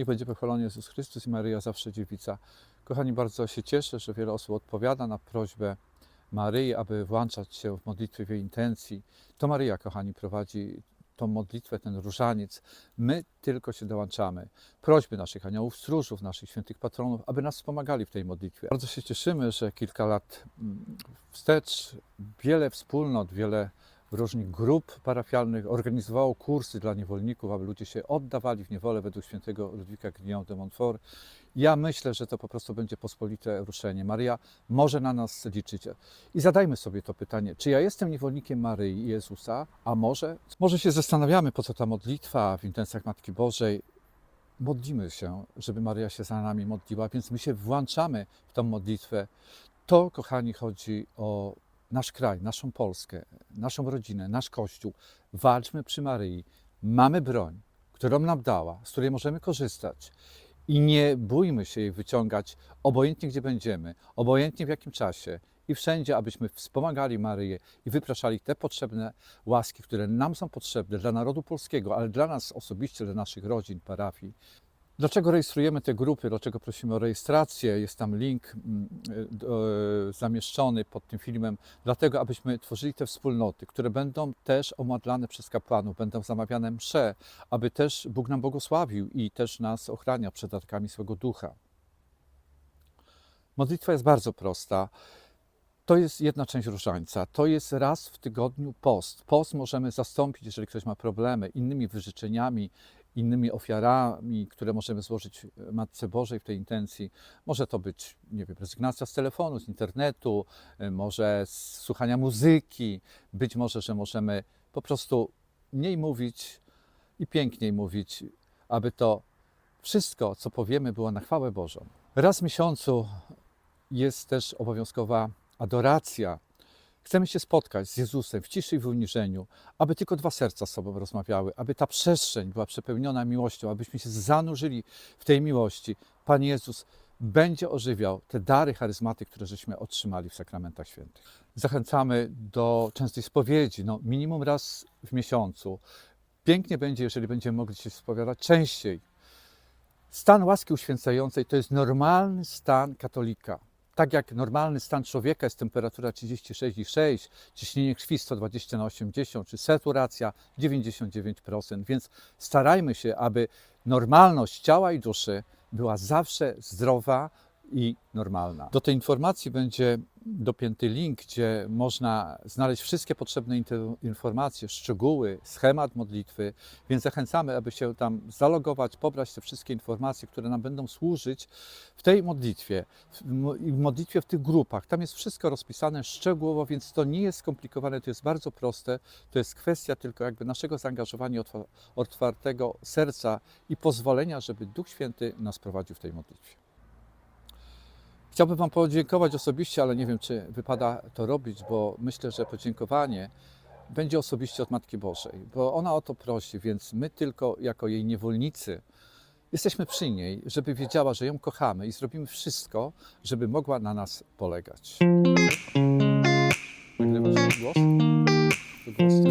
Niech będzie pochwalony Jezus Chrystus i Maryja zawsze dziewica. Kochani, bardzo się cieszę, że wiele osób odpowiada na prośbę Maryi, aby włączać się w modlitwie w jej intencji. To Maryja, kochani, prowadzi tą modlitwę, ten różaniec. My tylko się dołączamy. Prośby naszych aniołów stróżów, naszych świętych patronów, aby nas wspomagali w tej modlitwie. Bardzo się cieszymy, że kilka lat mm, wstecz wiele wspólnot, wiele różnych grup parafialnych organizowało kursy dla niewolników, aby ludzie się oddawali w niewolę według świętego Ludwika Grignon de Montfort. Ja myślę, że to po prostu będzie pospolite ruszenie. Maria może na nas liczyć. I zadajmy sobie to pytanie, czy ja jestem niewolnikiem Maryi i Jezusa, a może? Może się zastanawiamy, po co ta modlitwa w intencjach Matki Bożej. Modlimy się, żeby Maria się za nami modliła, więc my się włączamy w tą modlitwę. To, kochani, chodzi o nasz kraj, naszą Polskę, naszą rodzinę, nasz Kościół. Walczmy przy Maryi. Mamy broń, którą nam dała, z której możemy korzystać. I nie bójmy się jej wyciągać, obojętnie gdzie będziemy, obojętnie w jakim czasie i wszędzie, abyśmy wspomagali Maryję i wypraszali te potrzebne łaski, które nam są potrzebne dla narodu polskiego, ale dla nas osobiście, dla naszych rodzin, parafii. Dlaczego rejestrujemy te grupy? Dlaczego prosimy o rejestrację? Jest tam link mm, e, zamieszczony pod tym filmem, dlatego abyśmy tworzyli te wspólnoty, które będą też omodlane przez kapłanów, będą zamawiane msze, aby też Bóg nam błogosławił i też nas ochraniał przed atakami swego ducha. Modlitwa jest bardzo prosta. To jest jedna część różańca. To jest raz w tygodniu post. Post możemy zastąpić, jeżeli ktoś ma problemy, innymi wyrzeczeniami, innymi ofiarami, które możemy złożyć Matce Bożej w tej intencji. Może to być, nie wiem, rezygnacja z telefonu, z internetu, y, może z słuchania muzyki. Być może, że możemy po prostu mniej mówić i piękniej mówić, aby to wszystko, co powiemy, było na chwałę Bożą. Raz w miesiącu jest też obowiązkowa adoracja. Chcemy się spotkać z Jezusem w ciszy i w uniżeniu, aby tylko dwa serca z sobą rozmawiały, aby ta przestrzeń była przepełniona miłością, abyśmy się zanurzyli w tej miłości. Pan Jezus będzie ożywiał te dary, charyzmaty, które żeśmy otrzymali w sakramentach świętych. Zachęcamy do częstej spowiedzi, no minimum raz w miesiącu. Pięknie będzie, jeżeli będziemy mogli się spowiadać częściej. Stan łaski uświęcającej to jest normalny stan katolika. Tak jak normalny stan człowieka jest temperatura 36,6, ciśnienie krwi 120 na 80, czy saturacja 99%, więc starajmy się, aby normalność ciała i duszy była zawsze zdrowa i normalna. Do tej informacji będzie dopięty link, gdzie można znaleźć wszystkie potrzebne informacje, szczegóły, schemat modlitwy, więc zachęcamy, aby się tam zalogować, pobrać te wszystkie informacje, które nam będą służyć w tej modlitwie, w modlitwie w tych grupach. Tam jest wszystko rozpisane szczegółowo, więc to nie jest skomplikowane, to jest bardzo proste. To jest kwestia tylko jakby naszego zaangażowania, otwa- otwartego serca i pozwolenia, żeby Duch Święty nas prowadził w tej modlitwie. Chciałbym Wam podziękować osobiście, ale nie wiem, czy wypada to robić, bo myślę, że podziękowanie będzie osobiście od Matki Bożej, bo ona o to prosi, więc my tylko jako jej niewolnicy jesteśmy przy niej, żeby wiedziała, że ją kochamy i zrobimy wszystko, żeby mogła na nas polegać. Nagrywasz głos? Głos.